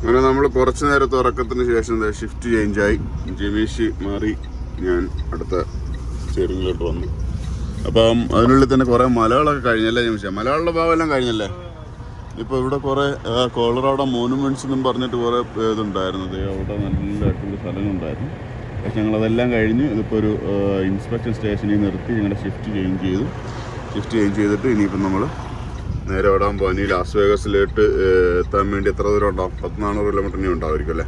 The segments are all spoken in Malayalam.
അങ്ങനെ നമ്മൾ കുറച്ച് നേരത്തെ ഉറക്കത്തിന് ശേഷം ഷിഫ്റ്റ് ചേഞ്ച് ആയി. ജിമീഷി മാറി ഞാൻ അടുത്ത സ്റ്റിയറിംഗിലോട്ട് വന്നു. അപ്പം അതിനുള്ളിൽ തന്നെ കുറേ മലകളൊക്കെ കഴിഞ്ഞല്ലേ ജിമിഷ? മലകളുടെ ഭാഗം എല്ലാം കഴിഞ്ഞല്ലേ? ഇപ്പോൾ ഇവിടെ കുറേ കോളറോടെ മോണുമെന്റ്സ് എന്നും പറഞ്ഞിട്ട് കുറേ ഇതുണ്ടായിരുന്നത് അവിടെ നല്ല അടിപൊളി സ്ഥലങ്ങളുണ്ടായിരുന്നു. പക്ഷെ ഞങ്ങളതെല്ലാം കഴിഞ്ഞ് ഇതിപ്പോൾ ഒരു ഇൻസ്പെക്ഷൻ സ്റ്റേഷനിൽ നിർത്തി ഞങ്ങളുടെ ഷിഫ്റ്റ് ചേഞ്ച് ചെയ്തു. ഷിഫ്റ്റ് ചേഞ്ച് ചെയ്തിട്ട് ഇനിയിപ്പം നമ്മൾ നേരെ ഓടാൻ പോകാൻ ഈ ലാസ് വേഗസിലോട്ട് എത്താൻ വേണ്ടി എത്ര ദൂരം ഉണ്ടാവും? പത്ത് നാനൂറ് കിലോമീറ്റർ ഇനി ഉണ്ടാവുമായിരിക്കും അല്ലേ?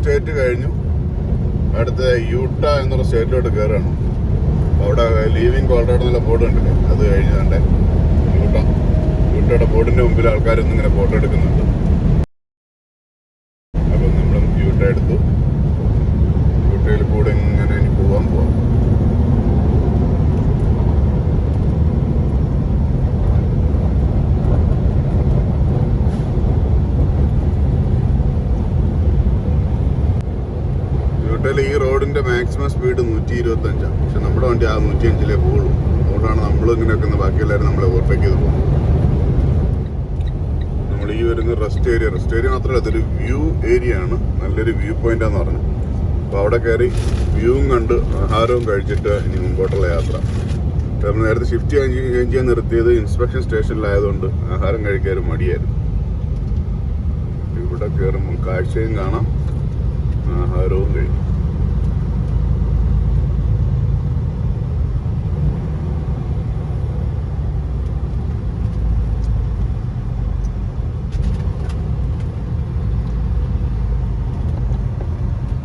സ്റ്റേറ്റ് കഴിഞ്ഞു. അടുത്ത യൂട്ട എന്നുള്ള സ്റ്റേറ്റിലോട്ട് കയറുകയാണ് അവിടെ ലീവിങ് എന്നുള്ള ബോർഡ് കണ്ടില്ലേ? അത് കഴിഞ്ഞ് കണ്ടേ. യൂട്ട. യൂട്ടയുടെ ബോർഡിന്റെ മുമ്പിൽ ആൾക്കാരൊന്നും ഇങ്ങനെ ഫോട്ടോ എടുക്കുന്നുണ്ട്. അപ്പം നമ്മൾ യൂട്ട എടുത്തു യൂട്ടയിൽ കൂടെ ഇങ്ങനെ ഇനി പോകാൻ പോവാം യൂട്ടയിൽ ഈ റോഡിന്റെ മാക്സിമം സ്പീഡ് നൂറ്റി പക്ഷെ നമ്മുടെ വണ്ടി ആ നൂറ്റി അഞ്ചിലേ പോകുള്ളൂ അതുകൊണ്ടാണ് നമ്മൾ ഇങ്ങനെ വെക്കുന്ന ബാക്കി എല്ലാവരും നമ്മളെ ഓവർടേക്ക് ചെയ്ത് പോകുന്നത്. നമ്മൾ ഈ വരുന്ന റെസ്റ്റ് ഏരിയ റെസ്റ്റ് ഏരിയ മാത്രമല്ല ഇതൊരു വ്യൂ ഏരിയ ആണ്. നല്ലൊരു വ്യൂ പോയിന്റ് ആന്ന് പറഞ്ഞു അപ്പോൾ അവിടെ കയറി വ്യൂവും കണ്ട് ആഹാരവും കഴിച്ചിട്ട് ഇനി മുമ്പോട്ടുള്ള യാത്ര. നമ്മൾ നേരത്തെ ഷിഫ്റ്റ് ചേഞ്ച് ചെയ്യാൻ നിർത്തിയത് ഇൻസ്പെക്ഷൻ സ്റ്റേഷനിലായതുകൊണ്ട് ആഹാരം കഴിക്കാനും മടിയായിരുന്നു. ഇവിടെ കയറുമ്പോൾ കാഴ്ചയും കാണാം ആഹാരവും കഴിക്കും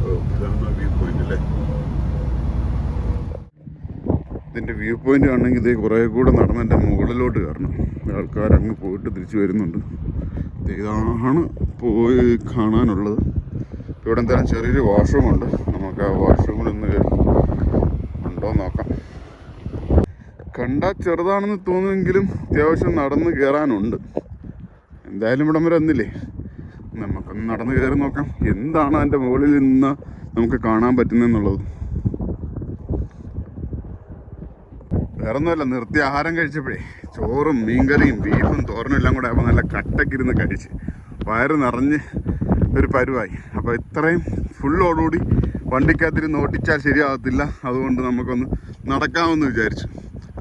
ഓ, ഇതാണ് വ്യൂ പോയിന്റ് അല്ലേ ഇതിന്റെ വ്യൂ പോയിന്റ് ആണെങ്കിൽ ഇതേ കുറേ കൂടെ നടന്ന് എന്റെ മുകളിലോട്ട് കയറണം. ആൾക്കാർ അങ്ങ് പോയിട്ട് തിരിച്ചു വരുന്നുണ്ട്. ഇതാണ് പോയി കാണാനുള്ളത്. ഇവിടെ എന്തായാലും ചെറിയൊരു വാഷ്റൂമുണ്ട്. നമുക്ക് ആ വാഷ്റൂമിൽ ഒന്ന് ഉണ്ടോ നോക്കാം. കണ്ടാൽ ചെറുതാണെന്ന് തോന്നുമെങ്കിലും അത്യാവശ്യം നടന്ന് കയറാനുണ്ട്. എന്തായാലും ഇവിടം വരെ ഒന്നില്ലേ നമുക്കൊന്ന് നടന്ന് കയറി നോക്കാം. എന്താണ് അതിന്റെ മുകളിൽ നിന്ന് നമുക്ക് കാണാൻ പറ്റുന്നതെന്നുള്ളത്. വേറെ ഒന്നുമല്ല നിർത്തി ആഹാരം കഴിച്ചപ്പോഴേ ചോറും മീൻകറിയും ബീഫും തോരനും എല്ലാം കൂടെ ആകുമ്പോൾ നല്ല കട്ടക്കിരുന്ന് കഴിച്ച് വയറ് നിറഞ്ഞ് ഒരു പരുവായി. അപ്പോൾ ഇത്രയും ഫുള്ളോടുകൂടി വണ്ടിക്കകത്തിരുന്ന് ഓടിച്ചാൽ ശരിയാകത്തില്ല. അതുകൊണ്ട് നമുക്കൊന്ന് നടക്കാമെന്ന് വിചാരിച്ചു.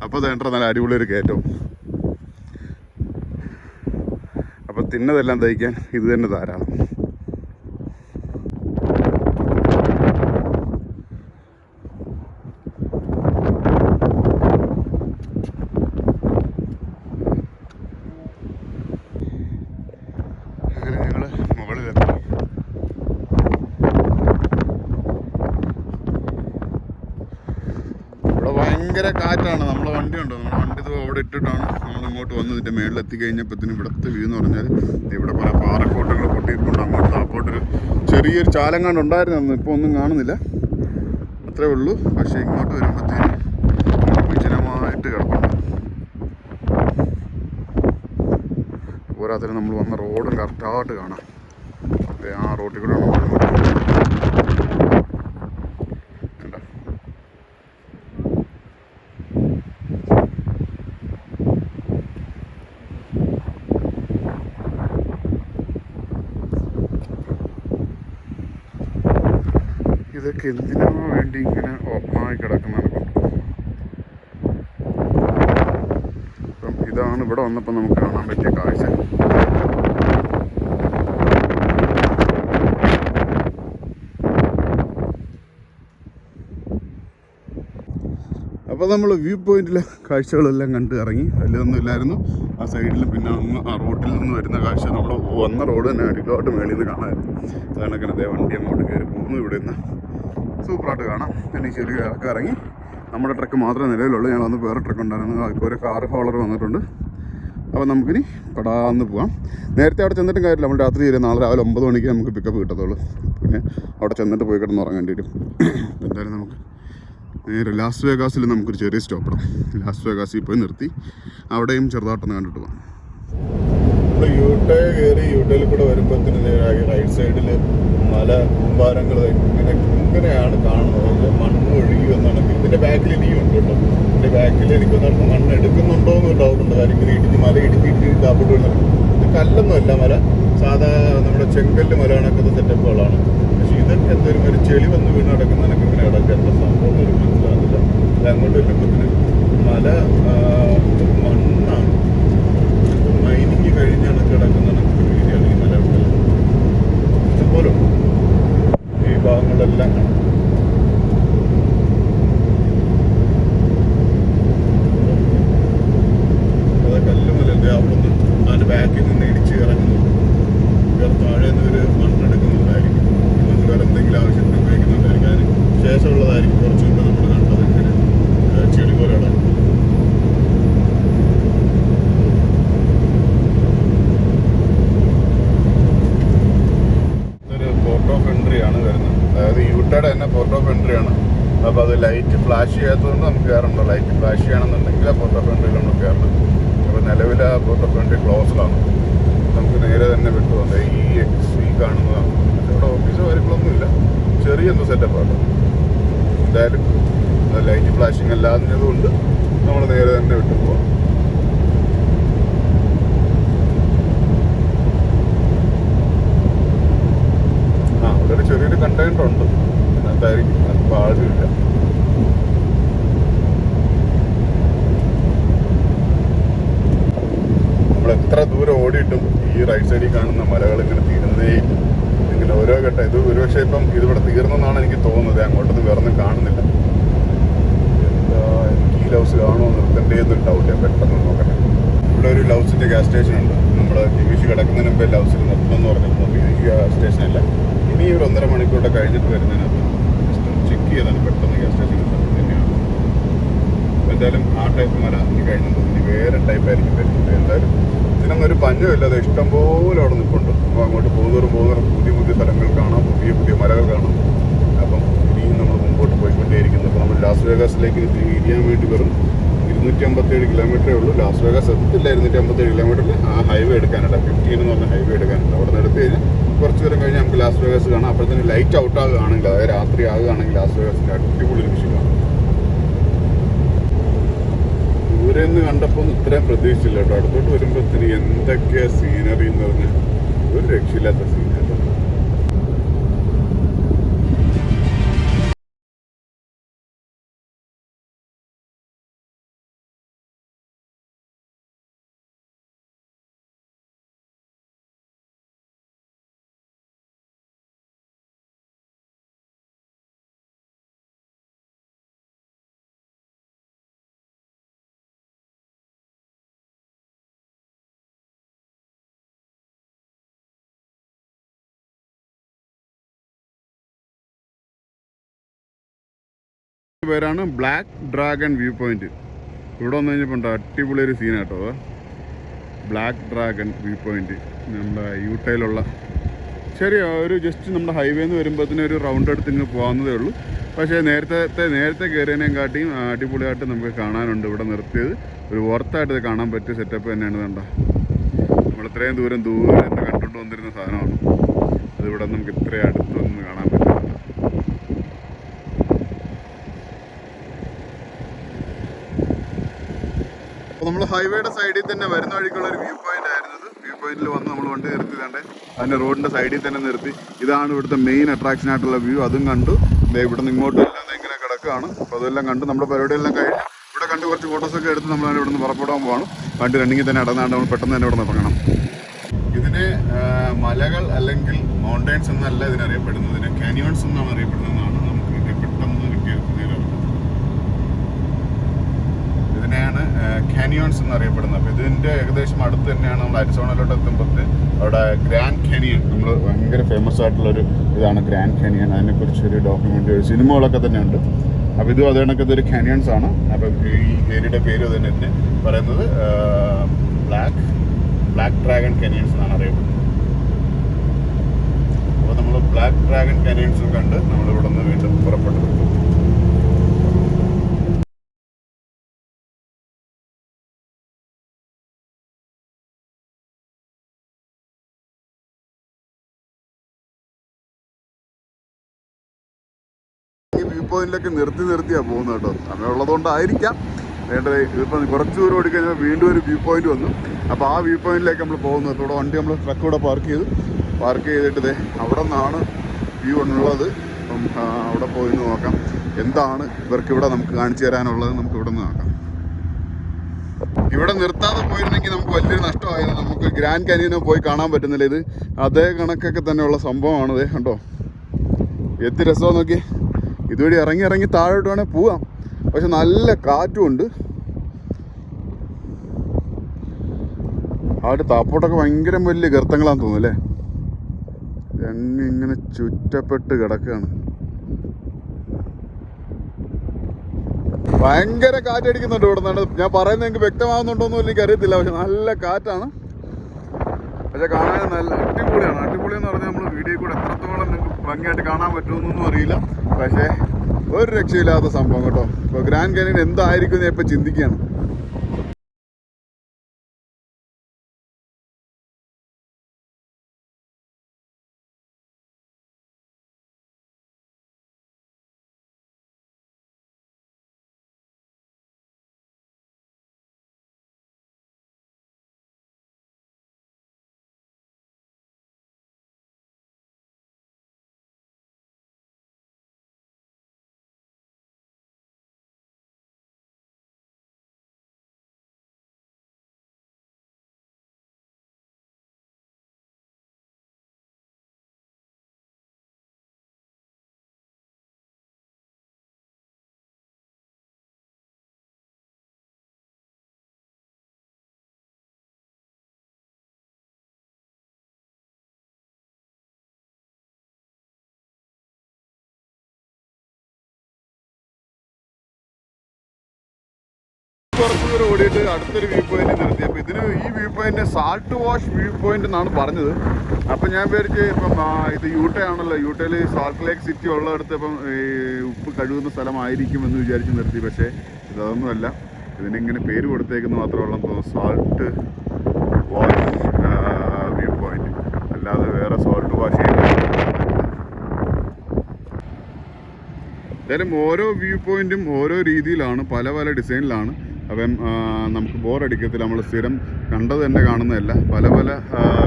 അപ്പോൾ തേണ്ട നല്ല അടിപൊളി ഒരു കയറ്റവും. അപ്പോൾ തിന്നതെല്ലാം തയ്ക്കാൻ ഇത് തന്നെ ധാരാളം അങ്ങനെ ഞങ്ങൾ മുകളിലെത്തി ഭയങ്കര കാറ്റാണ് നമ്മളെ വണ്ടി ഉണ്ടോ നമ്മുടെ വണ്ടി ഇത് അവിടെ ഇട്ടിട്ടാണ് നമ്മൾ ഇങ്ങോട്ട് വന്ന് ഇതിന്റെ മേളിൽ എത്തിക്കഴിഞ്ഞപ്പോഴത്തേനും ഇവിടുത്തെ വ്യൂ എന്ന് പറഞ്ഞാൽ ദേ ഇവിടെ പല പാറക്കോട്ടകൾ പൊട്ടിയിട്ടുണ്ട്. അങ്ങോട്ട് താപ്പോട്ടൊരു ചെറിയൊരു ചാലങ്ങാണ്ട് ഉണ്ടായിരുന്നു ഇപ്പോൾ ഒന്നും കാണുന്നില്ല. അത്രേ ഉള്ളൂ. പക്ഷേ ഇങ്ങോട്ട് വരുമ്പോഴത്തേനും വിജനമായിട്ട് കിടപ്പുണ്ട്. പോരാത്തതിന് നമ്മൾ വന്ന റോഡും കറക്റ്റായിട്ട് കാണാം. ആ റോട്ടിൽ കൂടെ നമ്മൾ ഇതൊക്കെ എന്തിനാ വേണ്ടി ഇങ്ങനെ ഓപ്പണായി കിടക്കുന്നതാണ് അപ്പം ഇതാണ് ഇവിടെ വന്നപ്പോൾ നമുക്ക് കാണാൻ പറ്റിയ കാഴ്ച. അപ്പോൾ നമ്മൾ വ്യൂ പോയിന്റിലെ കാഴ്ചകളെല്ലാം കണ്ട് ഇറങ്ങി. വലിയതൊന്നും ഇല്ലായിരുന്നു ആ സൈഡിൽ പിന്നെ ഒന്ന് ആ റോട്ടിൽ നിന്ന് വരുന്ന കാഴ്ച. നമ്മൾ വന്ന റോഡ് തന്നെ അടിയിലോട്ട് മേളിൽ നിന്ന് കാണാമായിരുന്നു. അതാണ് അതേ വണ്ടി അങ്ങോട്ട് കയറി പോകുന്നു. ഇവിടെ നിന്ന് സൂപ്പറായിട്ട് കാണാം. പിന്നെ ചെറിയ ഇറക്കം ഇറങ്ങി നമ്മുടെ ട്രക്ക് മാത്രമേ നിലവിലുള്ളൂ. ഞങ്ങൾ വന്ന് വേറെ ട്രക്ക് ഉണ്ടായിരുന്നു. ഇപ്പോൾ ഒരു കാർ ഹോളർ വന്നിട്ടുണ്ട്. അപ്പോൾ നമുക്കിനി പടാന്ന് പോകാം നേരത്തെ അവിടെ ചെന്നിട്ടും കാര്യമില്ല. നമ്മൾ രാത്രി വരെ നാളെ രാവിലെ ഒമ്പത് മണിക്ക് നമുക്ക് പിക്കപ്പ് കിട്ടത്തുള്ളൂ. പിന്നെ അവിടെ ചെന്നിട്ട് പോയി കിടന്ന് ഉറങ്ങേണ്ടി വരും. എന്തായാലും നമുക്ക് നേരെ ലാസ് വേഗാസിൽ നമുക്കൊരു ചെറിയ സ്റ്റോപ്പ് ഇടാം. ലാസ് വേഗാസിൽ പോയി നിർത്തി. അവിടെയും ചെറുതായിട്ടൊന്ന് കണ്ടിട്ട് പോകാം യൂട്ടേ കയറി യൂട്ടയിൽ കൂടെ വരുമ്പോഴത്തേന് റൈറ്റ് സൈഡിൽ മല കൂമ്പാരങ്ങൾ ഇങ്ങനെ ഇങ്ങനെയാണ് കാണുന്നത്. മണ്ണ് ഒഴുകി വന്നാണ്. ഇതിന്റെ ബാക്കിൽ ഇനിയും ഉണ്ട് കേട്ടോ. ഇതിന്റെ ബാക്കിൽ എനിക്ക് നടന്ന് മണ്ണ് എടുക്കുന്നുണ്ടോ എന്ന് ഡൗട്ടുണ്ട് കാര്യം ഇങ്ങനെ ഇടിഞ്ഞ് മല ഇടിച്ചിട്ട് താപ്പിട്ട് വരുന്നത് ഇത് കല്ലൊന്നുമല്ല മല. സാധാ നമ്മുടെ ചെങ്കല്ല് മല സെറ്റപ്പുകളാണ് പക്ഷെ ഇതൊക്കെ എന്തൊരു ഒരു ചെളി വന്ന് വീണ് കിടക്കുന്നതിനൊക്കെ ഇങ്ങനെ കിടക്കുക എന്താ സംഭവം ഒരു മനസ്സിലാകുന്നില്ല. അങ്ങോട്ട് വരുമ്പോഴത്തേന് മല മണ്ണാണ്. കഴിഞ്ഞാണ് കിടക്കുന്ന രീതിയാണ് ഈ മലകളിൽ ഇതുപോലും ഈ ഭാഗങ്ങളെല്ലാം കാണും. കല്ലുമല്ലേ അവിടെ നിന്ന് അതിന്റെ ബാക്കിൽ നിന്ന് ഇടിച്ച് ഇറങ്ങുന്നു വേറെ താഴെ നിന്ന് ഒരു മണ്ണെടുക്കുന്നുണ്ടായിരിക്കും എന്തെങ്കിലും ആവശ്യത്തിന് ഉപയോഗിക്കുന്നുണ്ടായിരിക്കും അതിന് ശേഷമുള്ളതായിരിക്കും കുറച്ച് മുമ്പ് നമ്മൾ കണ്ടത് ഇങ്ങനെ ഏഹ് ചെളി പോലെ കിടക്കുന്നത് ഇതൊരു പോർട്ട് ഓഫ് എൻട്രി ആണ് വരുന്നത് അതായത് യൂട്ടയുടെ തന്നെ പോർട്ട് ഓഫ് എൻട്രി ആണ് അപ്പോൾ അത് ചെയ്യാത്തതുകൊണ്ട് നമുക്ക് കയറണ്ട ലൈറ്റ് ഫ്ലാഷ് ചെയ്യണമെന്നുണ്ടെങ്കിൽ ആ പോർട്ട് എൻട്രിയിൽ നമ്മൾ കയറണം അപ്പോൾ നിലവിൽ ആ പോർട്ട് എൻട്രി ക്ലോസ്ഡാണ് നമുക്ക് നേരെ തന്നെ വിട്ടു പോകുന്നത് ഈ എക്സ് ഈ കാണുന്നതാണ്. ഇവിടെ ഓഫീസോ കാര്യങ്ങളൊന്നുമില്ല ചെറിയൊന്ന് സെറ്റപ്പാണ് എന്തായാലും ലൈറ്റ് ഫ്ലാഷിങ് അല്ലാഞ്ഞതുകൊണ്ട് നമ്മൾ നേരെ തന്നെ വിട്ടു പോവാം ആ അവിടെ ഒരു ചെറിയൊരു കണ്ടെയ്നർ ഉണ്ട് അതിനകത്തായിരിക്കും അതിപ്പോൾ ആളുമില്ല നമ്മൾ എത്ര ദൂരം ഓടിയിട്ടും ഈ റൈറ്റ് സൈഡിൽ കാണുന്ന മലകൾ ഇങ്ങനെ തീരുന്നതേ ഇല്ല. ഇങ്ങനെ ഓരോ ഘട്ടം ഇത് ഒരുപക്ഷെ ഇപ്പം ഇതിവിടെ തീർന്നെന്നാണ് എനിക്ക് തോന്നുന്നത് അങ്ങോട്ടൊന്നും വേറെ ഒന്നും കാണുന്നില്ല എന്താ എനിക്ക് ഈ ലൗസ് കാണുമോ നിർത്തേണ്ടേ എന്നൊരു ഡൗട്ട് ഞാൻ പെട്ടെന്ന് നോക്കട്ടെ ഇവിടെ ഒരു ലൗസിന്റെ ഗ്യാസ് സ്റ്റേഷൻ ഉണ്ട് നമ്മൾ ടിവിഷ് ലൗസിൽ നിർത്തണമെന്ന് പറഞ്ഞിരുന്നു ഈ സ്റ്റേഷനല്ല ഇനി ഒരു ഒന്നര മണിക്കൂറുടെ കഴിഞ്ഞിട്ട് വരുന്നതിനകത്ത് ജസ്റ്റ് ചെക്ക് ചെയ്താണ്. പെട്ടെന്ന് ഗ്യാസ് സ്റ്റേഷൻ തന്നെയാണ് എന്തായാലും ആ ടൈപ്പ് മല ഇനി കഴിഞ്ഞു ഇനി വേറെ ടൈപ്പ് ആയിരിക്കും വരുന്നത്. എന്തായാലും ഇതിനൊന്നും ഒരു പഞ്ഞമില്ലാതെ ഇഷ്ടംപോലെ അവിടെ നിൽപ്പുണ്ട് അപ്പോൾ അങ്ങോട്ട് പോകുന്നവരും പോകുന്നവരും പുതിയ പുതിയ സ്ഥലങ്ങൾ കാണാം. പുതിയ പുതിയ മലകൾ കാണാം. അപ്പം ഇനിയും നമ്മൾ മുമ്പോട്ട് പോയിക്കൊണ്ടേയിരിക്കുന്നു അപ്പോൾ നമ്മൾ ലാസ് വേഗാസിലേക്ക് തിരിയാൻ വേണ്ടി വെറും ഇരുന്നൂറ്റി അമ്പത്തേഴ് കിലോമീറ്ററേ ഉള്ളൂ. ലാസ് വേഗാസ് എത്തില്ല ഇരുന്നൂറ്റി അമ്പത്തേഴ് കിലോമീറ്ററിൽ ആ ഹൈവേ എടുക്കാനുണ്ട് ഫിഫ്റ്റീൻ എന്ന് പറഞ്ഞ ഹൈവേ എടുക്കാനുണ്ട് അവിടെ നിന്ന് എടുത്ത് കഴിഞ്ഞാൽ കുറച്ച് ദൂരം കഴിഞ്ഞ് നമുക്ക് ലാസ് വേഗാസ് കാണാം. അപ്പോഴത്തേന് ലൈറ്റ് ഔട്ട് ആകുകയാണെങ്കിൽ അതായത് രാത്രി ആകുകയാണെങ്കിൽ ലാസ് വേഗാസിന്റെ അടിപൊളി വിഷയം കാണാം ദൂരെ നിന്ന് കണ്ടപ്പോൾ ഇത്രയും പ്രതീക്ഷിച്ചില്ല കേട്ടോ. അടുത്തോട്ട് വരുമ്പോഴത്തേന് എന്തൊക്കെയാണ് സീനറി എന്ന് പറഞ്ഞാൽ ഒരു രക്ഷയില്ലാത്ത സീനറി പേരാണ് ബ്ലാക്ക് ഡ്രാഗൺ വ്യൂ പോയിന്റ് ഇവിടെ വന്നു കഴിഞ്ഞപ്പോൾ അടിപൊളി ഒരു സീനാട്ടോ ബ്ലാക്ക് ഡ്രാഗൺ വ്യൂ പോയിന്റ് നമ്മുടെ യൂട്ടയിലുള്ള ശരി ഒരു ജസ്റ്റ് നമ്മുടെ ഹൈവേ നിന്ന് വരുമ്പോഴത്തേന് ഒരു റൗണ്ട് എടുത്ത് ഇങ്ങ് പോകാവുന്നതേ ഉള്ളൂ. പക്ഷേ നേരത്തെ നേരത്തെ കയറിയതിനേയും കാട്ടിയും അടിപൊളിയായിട്ട് നമുക്ക് കാണാനുണ്ട് ഇവിടെ നിർത്തിയത്. ഒരു ഓർത്തായിട്ട് കാണാൻ പറ്റിയ സെറ്റപ്പ് തന്നെയാണ് കണ്ടോ. നമ്മൾ ഇത്രയും ദൂരം ദൂരെ നിന്ന് കണ്ടുകൊണ്ട് വന്നിരുന്ന സാധനമാണ് അത് ഇവിടെ നമുക്ക് ഇത്രയും അടുത്ത് വന്ന് കാണാൻ പറ്റുന്നുണ്ട് അപ്പോൾ നമ്മൾ ഹൈവേയുടെ സൈഡിൽ തന്നെ വരുന്ന വഴിക്കുള്ള ഒരു വ്യൂ പോയിന്റ് ആയിരുന്നു വ്യൂ പോയിന്റിൽ വന്ന് നമ്മൾ വണ്ടി നിർത്തി കണ്ടേ. അതിന്റെ റോഡിന്റെ സൈഡിൽ തന്നെ നിർത്തി. ഇതാണ് ഇവിടുത്തെ മെയിൻ അട്രാക്ഷൻ ആയിട്ടുള്ള വ്യൂ. അതും കണ്ടു. ഇവിടെ നിന്ന് ഇങ്ങോട്ടും എല്ലാം ഇങ്ങനെ കിടക്കുകയാണ്. അപ്പോൾ അതെല്ലാം കണ്ട്. നമ്മുടെ പരിപാടിയെല്ലാം കഴിഞ്ഞു ഇവിടെ കണ്ട് കുറച്ച് ഫോട്ടോസൊക്കെ എടുത്ത് നമ്മൾ ഇവിടെ നിന്ന് പുറപ്പെടാൻ പോകണം വണ്ടി റണ്ണിങ്ങിൽ തന്നെ അടന്നാണ്ട് നമ്മൾ പെട്ടെന്ന് തന്നെ ഇവിടെ നിന്ന് ഇറങ്ങണം. ഇതിനെ മലകൾ അല്ലെങ്കിൽ മൗണ്ടൈൻസ് എന്നല്ല ഇതിനറിയപ്പെടുന്നത്. ഇതിനെ കാനിയോൺസ് എന്നാണ് അറിയപ്പെടുന്നതെന്നാണ് നമുക്ക് കിട്ടിയ പെട്ടെന്ന് കിട്ടിയ പുതിയ അറിവ്. ഇതിനെയാണ് കാനിയോൺസ് എന്നറിയപ്പെടുന്നത്. അപ്പോൾ ഇതിന്റെ ഏകദേശം അടുത്ത് തന്നെയാണ് നമ്മൾ അരിസോണയിലോട്ട് എത്തുമ്പോഴത്തേക്ക് അവിടെ ഗ്രാൻഡ് കെനിയൻ നമ്മൾ ഭയങ്കര ഫേമസ് ആയിട്ടുള്ളൊരു ഇതാണ് ഗ്രാൻഡ് കാനിയൻ അതിനെക്കുറിച്ച് ഒരു സിനിമകളൊക്കെ തന്നെ ഉണ്ട് അപ്പോൾ ഇതും അതേ ഇതൊരു കെനിയൻസ് ആണ്. അപ്പോൾ ഈ ഏരിയയുടെ പേര് തന്നെ ഇതിന് പറയുന്നത് ബ്ലാക്ക് ബ്ലാക്ക് ഡ്രാഗൺ കെനിയൻസ് എന്നാണ് അറിയപ്പെടുന്നത്. അപ്പോൾ നമ്മൾ ബ്ലാക്ക് ഡ്രാഗൺ കാനിയൻസും കണ്ട് നമ്മൾ ഇവിടെ നിന്ന് വീണ്ടും പുറപ്പെട്ടു. വ്യൂ പോയിന്റിലൊക്കെ നിർത്തി നിർത്തിയാണ് പോകുന്നത് കേട്ടോ. സമയമുള്ളതുകൊണ്ടായിരിക്കാം വേണ്ടത് ഇതിപ്പോൾ കുറച്ച് ദൂരം ഓടിക്കഴിഞ്ഞാൽ വീണ്ടും ഒരു വ്യൂ പോയിന്റ് വന്നു. അപ്പോൾ ആ വ്യൂ പോയിന്റിലേക്ക് നമ്മൾ പോകുന്നത് ഇവിടെ വണ്ടി നമ്മൾ ട്രക്ക് ഇവിടെ പാർക്ക് ചെയ്തു. പാർക്ക് ചെയ്തിട്ട് അവിടെ നിന്നാണ് വ്യൂ ഉള്ളത്. അപ്പം അവിടെ പോയി നോക്കാം. എന്താണ് ഇവർക്ക് ഇവിടെ നമുക്ക് കാണിച്ചു തരാനുള്ളത് നമുക്ക് ഇവിടെ നിന്ന് നോക്കാം. ഇവിടെ നിർത്താതെ പോയിരുന്നെങ്കിൽ നമുക്ക് വലിയൊരു നഷ്ടമായിരുന്നു. നമുക്ക് ഗ്രാൻഡ് കാനിയനോ പോയി കാണാൻ പറ്റുന്നില്ല ഇത്. അതേ കണക്കൊക്കെ തന്നെയുള്ള സംഭവമാണത് കണ്ടോ? എത്തി രസമാണ് നോക്കി ഇതുവഴി ഇറങ്ങി ഇറങ്ങി താഴോട്ട് വേണേൽ പോവാം. പക്ഷെ നല്ല കാറ്റും ഉണ്ട് അവിടെ താപ്പോട്ടൊക്കെ ഭയങ്കര വലിയ ഗർത്തങ്ങളാന്ന് തോന്നുന്നു അല്ലേ? ഇങ്ങനെ ചുറ്റപ്പെട്ട് കിടക്കുകയാണ് ഭയങ്കര കാറ്റടിക്കുന്നുണ്ട് ഇവിടെ നിന്ന്. ഞാൻ പറയുന്നത് എനിക്ക് വ്യക്തമാകുന്നുണ്ടോന്നും എനിക്ക് അറിയത്തില്ല പക്ഷെ നല്ല കാറ്റാണ്. പക്ഷെ കാണാൻ നല്ല അടിപൊളിയാണ്. അടിപൊളി എന്ന് പറഞ്ഞാൽ നമ്മൾ വീഡിയോ കൂടെ എത്രത്തോളം നിങ്ങൾക്ക് ഭംഗിയായിട്ട് കാണാൻ പറ്റുമെന്നൊന്നും അറിയില്ല. പക്ഷേ ഒരു രക്ഷയില്ലാത്ത സംഭവം കേട്ടോ. ഇപ്പോൾ ഗ്രാൻഡ് കാനിയൻ എന്തായിരിക്കും എന്ന് ഞാൻ ഇപ്പം ചിന്തിക്കുകയാണ്. ദൂരം ഓടിയിട്ട് അടുത്തൊരു വ്യൂ പോയിന്റ് നിർത്തി. അപ്പോൾ ഇതിന് ഈ view point salt wash view point എന്നാണ് പറഞ്ഞത്. അപ്പം ഞാൻ വിചാരിച്ച് ഇപ്പം ഇത് ഇത് യൂട്ടയാണല്ലോ യൂട്ടയിൽ സാൾട്ട് ലേക്ക് സിറ്റി ഉള്ളിടത്ത് ഇപ്പം ഈ ഉപ്പ് കഴുകുന്ന സ്ഥലമായിരിക്കും എന്ന് വിചാരിച്ച് നിർത്തി. പക്ഷേ ഇതൊന്നുമല്ല. ഇതിനിങ്ങനെ പേര് കൊടുത്തേക്കുന്ന മാത്രമുള്ള സാൾട്ട് വാഷ് വ്യൂ പോയിന്റ് അല്ലാതെ വേറെ സോൾട്ട് വാഷ് എന്തായാലും ഓരോ വ്യൂ പോയിന്റും ഓരോ രീതിയിലാണ് പല പല ഡിസൈനിലാണ് അപ്പം നമുക്ക് ബോറടിക്കത്തില്ല. നമ്മൾ സ്ഥിരം കണ്ടത് തന്നെ കാണുന്നതല്ല. പല പല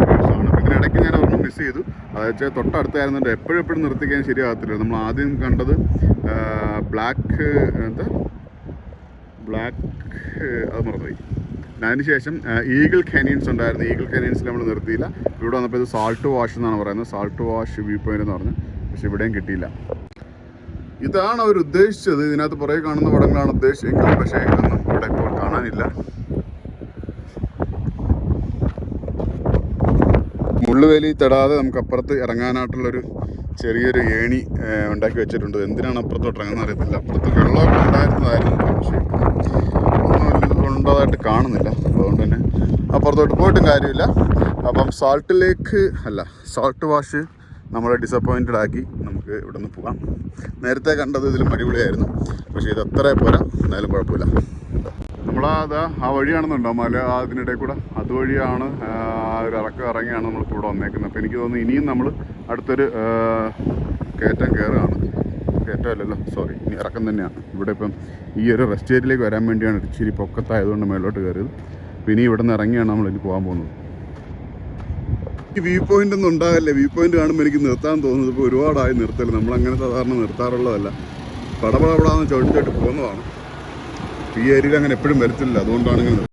വ്യൂസ് ആണ്. അപ്പം ഇതിനിടയ്ക്ക് ഞാൻ ഒരെണ്ണം മിസ് ചെയ്തു. അതായത് തൊട്ടടുത്തായിരുന്നുണ്ട്. എപ്പോഴും എപ്പോഴും നിർത്തിക്കാൻ ശരിയാകത്തില്ല. നമ്മൾ ആദ്യം കണ്ടത് ബ്ലാക്ക് എന്താ? ബ്ലാക്ക് അത് മറന്നുപോയി. അതിന് ശേഷം ഈഗിൾ കാനിയൻസ് ഉണ്ടായിരുന്നു. ഈഗിൾ കാനിയൻസിൽ നമ്മൾ നിർത്തിയില്ല. ഇവിടെ വന്നപ്പോൾ ഇത് സാൾട്ട് വാഷ് എന്നാണ് പറയുന്നത്. സാൾട്ട് വാഷ് വ്യൂ പോയിന്റ് എന്ന് പറഞ്ഞു. പക്ഷെ ഇവിടെയും കിട്ടിയില്ല. ഇതാണ് അവർ ഉദ്ദേശിച്ചത് ഇതിനകത്ത് പുറകെ കാണുന്ന പടങ്ങളാണ് ഉദ്ദേശിക്കുന്നത് പക്ഷേ കാണാനില്ല. മുള്ളുവേലി തൊടാതെ നമുക്ക് അപ്പുറത്ത് ഇറങ്ങാനായിട്ടുള്ളൊരു ചെറിയൊരു ഏണി ഉണ്ടാക്കി വെച്ചിട്ടുണ്ട്. എന്തിനാണ് അപ്പുറത്തോട്ട് ഇറങ്ങുന്നത് അറിയത്തില്ല. അപ്പുറത്ത് വെള്ളമൊക്കെ ഉണ്ടായിരുന്നതായിരുന്നു പക്ഷേ ഒന്നും ഉള്ളതായിട്ട് കാണുന്നില്ല. അതുകൊണ്ട് തന്നെ അപ്പുറത്തോട്ട് പോയിട്ടും കാര്യമില്ല. അപ്പം സാൾട്ട് ലേക്ക് അല്ല സാൾട്ട് വാഷ് നമ്മളെ ഡിസപ്പോയിന്റഡ് ആക്കി നമുക്ക് ഇവിടെ നിന്ന് പോകാം. നേരത്തെ കണ്ടത് ഇതിലും അടിപൊളിയായിരുന്നു. പക്ഷേ ഇത് അത്ര പോരാ. എന്നാലും കുഴപ്പമില്ല. നമ്മളാ അതാ ആ വഴിയാണെന്നുണ്ടോ മല അതിനിടെ കൂടെ? അതുവഴിയാണ് ആ ഒരു ഇറക്കം ഇറങ്ങിയാണ് നമ്മൾ കൂടെ വന്നേക്കുന്നത്. അപ്പോൾ എനിക്ക് തോന്നുന്നു ഇനിയും നമ്മൾ അടുത്തൊരു കയറ്റം കയറുകയാണ്. കയറ്റം അല്ലല്ലോ സോറി ഇനി ഇറക്കം തന്നെയാണ്. ഇവിടെ ഇപ്പം ഈ ഒരു റെസ്റ്റ് ഏരിയയിലേക്ക് വരാൻ വേണ്ടിയാണ് ഇച്ചിരി പൊക്കത്തായതുകൊണ്ട് മേലോട്ട് കയറിയത്. പിന്നെ ഇവിടെ നിന്ന് ഇറങ്ങിയാണ് നമ്മൾ ഇനി പോകാൻ പോകുന്നത്. ഈ വ്യൂ പോയിന്റ് ഒന്നും ഉണ്ടാകല്ലേ വ്യൂ പോയിന്റ് കാണുമ്പോൾ എനിക്ക് നിർത്താൻ തോന്നുന്നത് ഇപ്പോൾ ഒരുപാടായി നിർത്തൽ. നമ്മളങ്ങനെ സാധാരണ നിർത്താറുള്ളതല്ല. പടപടപടാന്ന് ചവിട്ടി പോകുന്നതാണ്. ഈ ഏരിയയിൽ അങ്ങനെ എപ്പോഴും വരത്തില്ല. അതുകൊണ്ടാണ് ഇങ്ങനെ